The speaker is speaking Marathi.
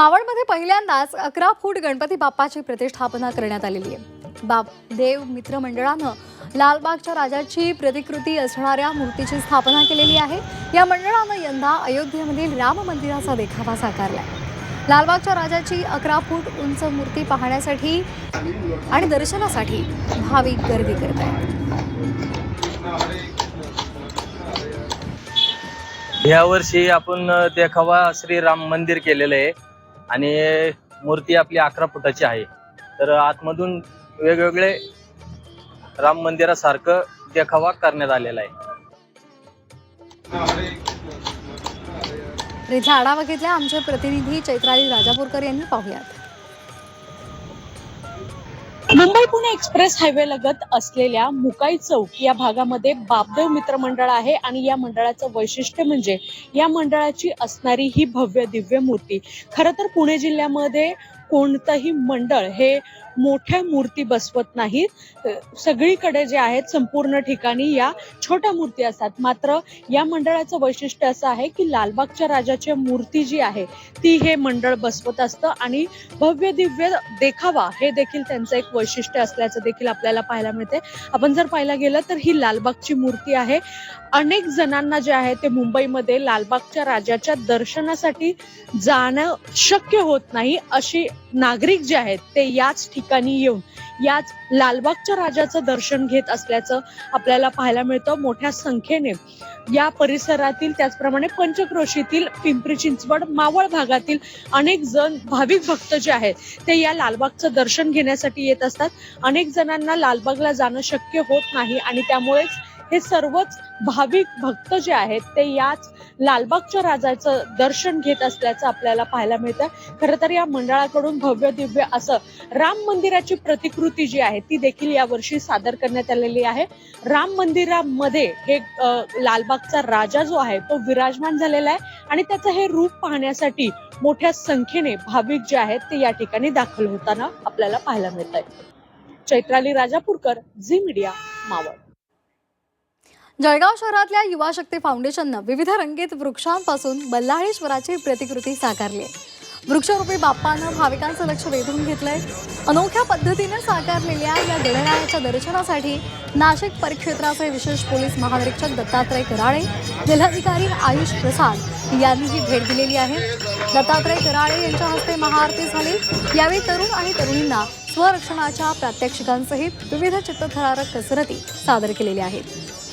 मावळमध्ये पहिल्यांदाच अकरा फूट गणपती बाप्पाची प्रतिष्ठापना करण्यात आलेली आहे. बाप देव मित्र मंडळानं लालबागच्या राजाची प्रतिकृती असणाऱ्या मूर्तीची स्थापना केलेली आहे. या मंडळानं यंदा अयोध्येमधील राम मंदिराचा देखावा साकारलाय. लालबागच्या राजाची अकरा फूट उंच मूर्ती पाहण्यासाठी आणि दर्शनासाठी भाविक गर्दी करत आहेत यावर्षी आपण देखावा श्री राम मंदिर केलेलं आहे. आणि मूर्ती आपली अकरा फुटाची आहे. तर आतमधून वेगवेगळे राम मंदिरासारखं देखावा करण्यात आलेला आहे. झाडा बघितल्या आमचे प्रतिनिधी चैत्राली राजापूरकर यांनी. पाहुयात. मुंबई पुणे एक्सप्रेस हायवे लगत असलेल्या मुकाई चौक या भागामध्ये बापदेव मित्र मंडळ आहे आणि या मंडळाचं वैशिष्ट्य म्हणजे या मंडळाची असणारी ही भव्य दिव्य मूर्ती. खरं तर पुणे जिल्ह्यामध्ये कोणतंही मंडळ हे मोठ्या मूर्ती बसवत नाहीत. सगळीकडे जे आहेत संपूर्ण ठिकाणी या छोट्या मूर्ती असतात. मात्र या मंडळाचं वैशिष्ट्य असं आहे की लालबागच्या राजाची मूर्ती जी आहे ती हे मंडळ बसवत असतं आणि भव्य दिव्य देखावा हे देखील त्यांचं एक वैशिष्ट्य असल्याचं देखील आपल्याला पाहायला मिळते. आपण जर पाहायला गेलं तर ही लालबागची मूर्ती आहे. अनेक जणांना जे आहे ते मुंबईमध्ये लालबागच्या राजाच्या दर्शनासाठी जाणं शक्य होत नाही अशी नागरिक जे आहेत ते याच ठिकाणी येऊन याच लालबागच्या राजाचं दर्शन घेत असल्याचं आपल्याला पाहायला मिळतं मोठ्या संख्येने. या परिसरातील त्याचप्रमाणे पंचक्रोशीतील पिंपरी चिंचवड मावळ भागातील अनेक जण भाविक भक्त जे आहेत ते या लालबागचं दर्शन घेण्यासाठी येत असतात. अनेक जणांना लालबागला जाणं शक्य होत नाही आणि त्यामुळेच हे सर्वच भाविक भक्त जे आहेत ते याच लालबागच्या राजाचं दर्शन घेत असल्याचं आपल्याला पाहायला मिळतं खरं तर या मंडळाकडून भव्य दिव्य असं राम मंदिराची प्रतिकृती जी आहे ती देखील यावर्षी सादर करण्यात आलेली आहे. राम मंदिरामध्ये हे लालबागचा राजा जो आहे तो विराजमान झालेला आहे आणि त्याचं हे रूप पाहण्यासाठी मोठ्या संख्येने भाविक जे आहेत ते या ठिकाणी दाखल होताना आपल्याला पाहायला मिळत आहे चैत्राली राजापूरकर झी मीडिया मावळ. जळगाव शहरातल्या युवा शक्ती फाउंडेशननं विविध रंगीत वृक्षांपासून बल्लाळेश्वराची प्रतिकृती साकारली आहे. वृक्षरूपी बाप्पानं भाविकांचं लक्ष वेधून घेतलंय. अनोख्या पद्धतीने साकारलेल्या या गणरायाच्या दर्शनासाठी नाशिक परिक्षेत्राचे विशेष पोलीस महानिरीक्षक दत्तात्रय कराळे जिल्हाधिकारी आयुष प्रसाद यांनीही भेट दिलेली आहे. दत्तात्रय कराळे यांच्या हस्ते महाआरती झाली. यावेळी तरुण आणि तरुणींना स्वरक्षणाच्या प्रात्यक्षिकांसहित विविध चित्तथरारक कसरती सादर केलेल्या आहेत.